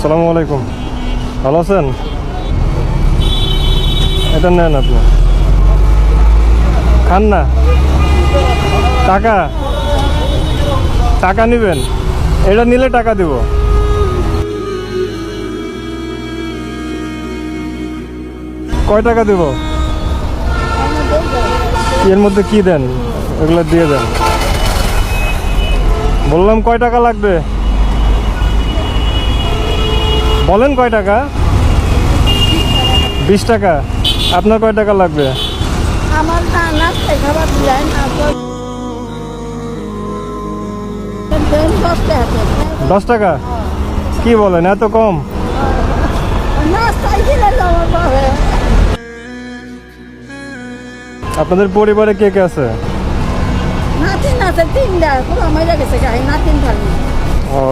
আসসালামু আলাইকুম। ভালো আছেন? এটা নেন আপনি। খান না। টাকা। টাকা নেবেন। এটা নিলে টাকা দিব। কয় টাকা দেব? এর মধ্যে কি দেন? এগুলো দিয়ে দেন। বললাম কয় টাকা লাগবে? বলেন কয় টাকা? বিশ টাকা। আপনার কয় টাকা লাগবে? আমার না খাবার দিলেন দশ টাকা। কি বলেন এত কম? আপনাদের পরিবারে কে কে আছে? নাতিন আছে তিনটা পুরো মজা গেছে গাই নাতিন খালি ও।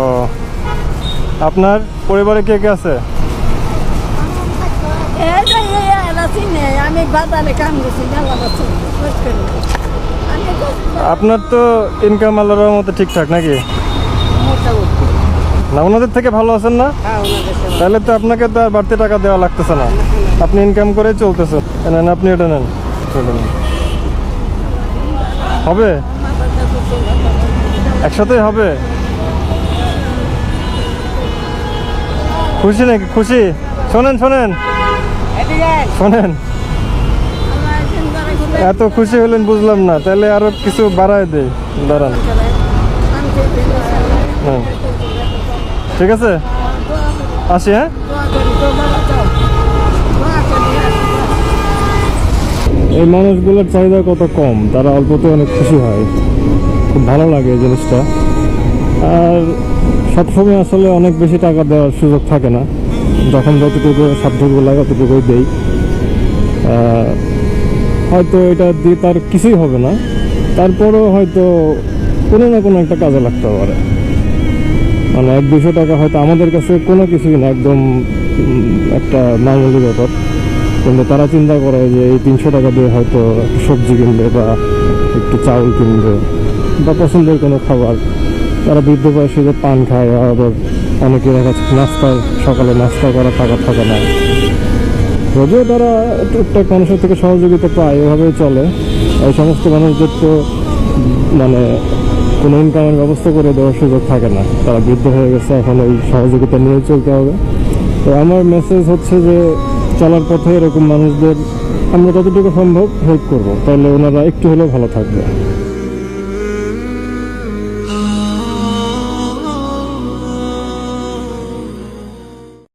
আপনার পরিবারে কে কে আছে? আপনার তো ইনকাম আল্লাহর মতো ঠিকঠাক নাকি? না ওনাদের থেকে ভালো আছেন না? হ্যাঁ। তাহলে তো আপনাকে তো আর বাড়তি টাকা দেওয়া লাগতেছে না। আপনি ইনকাম করে চলতেছেন নেন আপনি এটা নেন। হবে? একসাথেই হবে? খুশি নাকি খুশি শোনেন শোনেন শোনেন এত খুশি হলেন বুঝলাম না তাহলে আরও কিছু বাড়ায় দেই দাঁড়ান ঠিক আছে আসি হ্যাঁ দোয়া এই মানুষগুলোর চাহিদা কত কম? তারা অল্পতে অনেক খুশি হয়। খুব ভালো লাগে এই জিনিসটা। আর সবসময় আসলে অনেক বেশি টাকা দেওয়ার সুযোগ থাকে না। যখন যতটুকু সাধ্যগুলো লাগে ততটুকুই দেই। হয়তো এটা দিয়ে তার কিছুই হবে না। তারপরেও হয়তো কোনো না কোনো একটা কাজে লাগতে পারে। মানে এক দুশো টাকা হয়তো আমাদের কাছে কোনো কিছুই না, একদম একটা মামুলি ব্যাপার। কিন্তু তারা চিন্তা করে যে এই তিনশো টাকা দিয়ে হয়তো সবজি কিনবে বা একটু চাউল কিনবে বা পছন্দের কোনো খাবার। তারা বৃদ্ধ বয়সে যে পান খায় আবার অনেকে দেখা যাচ্ছে নাস্তা সকালে নাস্তা করা টাকা থাকে না। যদিও তারা টুকটাক মানুষের থেকে সহযোগিতা পায়, এভাবেই চলে। এই সমস্ত মানুষদের তো মানে কোনো ইনকামের ব্যবস্থা করে দেওয়ার সুযোগ থাকে না। তারা বৃদ্ধ হয়ে গেছে, এখন ওই সহযোগিতা নিয়ে চলতে হবে। তো আমার মেসেজ হচ্ছে যে, চলার পথে এরকম মানুষদের আমরা যতটুকু সম্ভব হেল্প করব। তাহলে ওনারা একটু হলেও ভালো থাকবে।